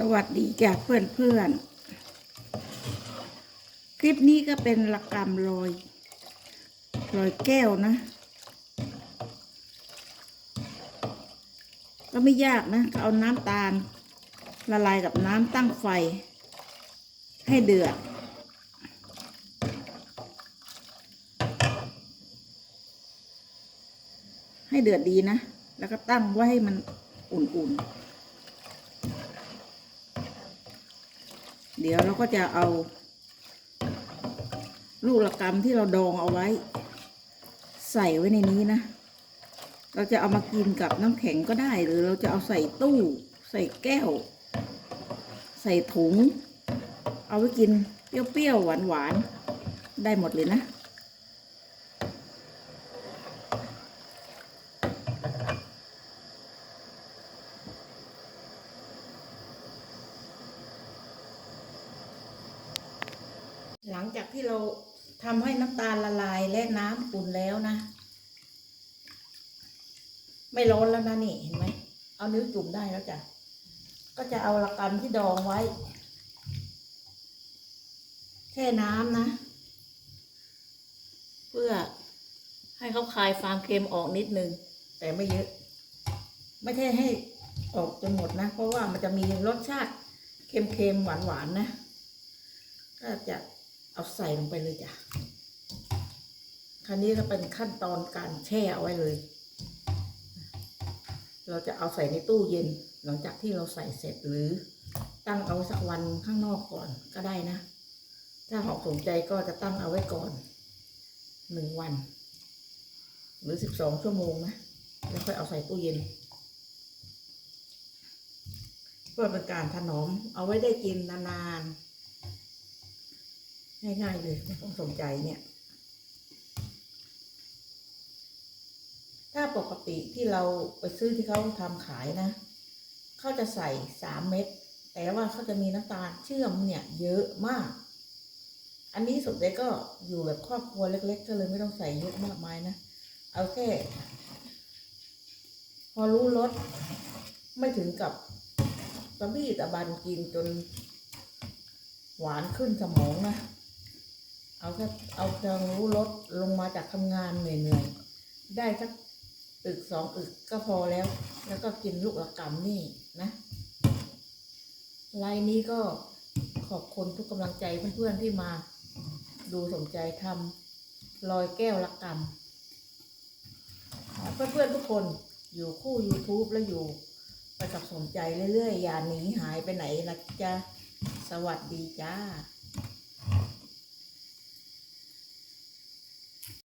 สวัสดีจากเพื่อนเพื่อนคลิปนี้ก็เป็นละกรรมรอยรอยแก้วนะ ก็ไม่ยากนะเอาน้ำตาล ละลายกับน้ำตั้งไฟ ให้เดือด ให้เดือดดีนะ แล้วก็ตั้งไว้ให้มันอุ่นๆ เดี๋ยวเราก็จะเอา ลูกละกำที่เราดองเอาไว้ ใส่ไว้ในนี้นะ เราจะเอามากินกับน้ำแข็งก็ได้ หรือเราจะเอาใส่ตู้ ใส่แก้ว ใส่ถุง เอาไว้กินเปรี้ยวๆหวานๆได้หมดเลยนะ หลังจากที่เราทำให้น้ำตาลละลายและน้ำอุ่นแล้วนะ ไม่ร้อนแล้วนะนี่เห็นไหม เอานิ้วจุ่มได้แล้วจ้ะ ก็จะเอาละกำที่ดองไว้ แช่น้ำนะ เพื่อให้เขาคลายความเค็มออกนิดนึง แต่ไม่เยอะ ไม่ใช่ให้ออกจนหมดนะ เพราะว่ามันจะมีรสชาติเค็มๆหวานๆนะ ก็จะ เอาใส่ลงไปเลยจ้ะคราวนี้ก็เป็นขั้นตอนการแช่เอาไว้เลย เราจะเอาใส่ในตู้เย็น หลังจากที่เราใส่เสร็จหรือตั้งเอาสักวันข้างนอกก่อนก็ได้นะ ถ้าหอกสนใจก็จะตั้งเอาไว้ก่อนหนึ่งวัน หรือสิบสองชั่วโมงนะ แล้วค่อยเอาใส่ตู้เย็น เพื่อเป็นการถนอมเอาไว้ได้กินนานๆ ง่ายๆเลยไม่ต้องสนใจเนี่ย ถ้าปกติที่เราไปซื้อที่เขาทำขายนะ เขาจะใส่สามเม็ด แต่ว่าเขาจะมีน้ำตาลเชื่อมเนี่ย เยอะมาก อันนี้สุดเลยก็อยู่แบบครอบครัวเล็ก ๆ ก็เลยไม่ต้องใส่เยอะมากมายนะ เอาแค่พอรู้รสไม่ถึงกับตะบี้ตะบันกินจนหวานขึ้นสมองนะ เอาแค่เอาเพียงรู้รสลงมาจากทำงานเหนื่อยๆได้สักอึกสองอึกก็พอแล้ว แล้วก็กินลูกละกำนี่นะไลน์นี้ก็ขอบคุณทุกกำลังใจเพื่อนๆที่มา ดูสนใจทำลอยแก้วละกำเพื่อนๆทุกคนอยู่คู่ YouTube แล้วอยู่ไปกับสนใจเรื่อยๆ อย่าหนีหายไปไหนนะจ๊ะ สวัสดีจ้า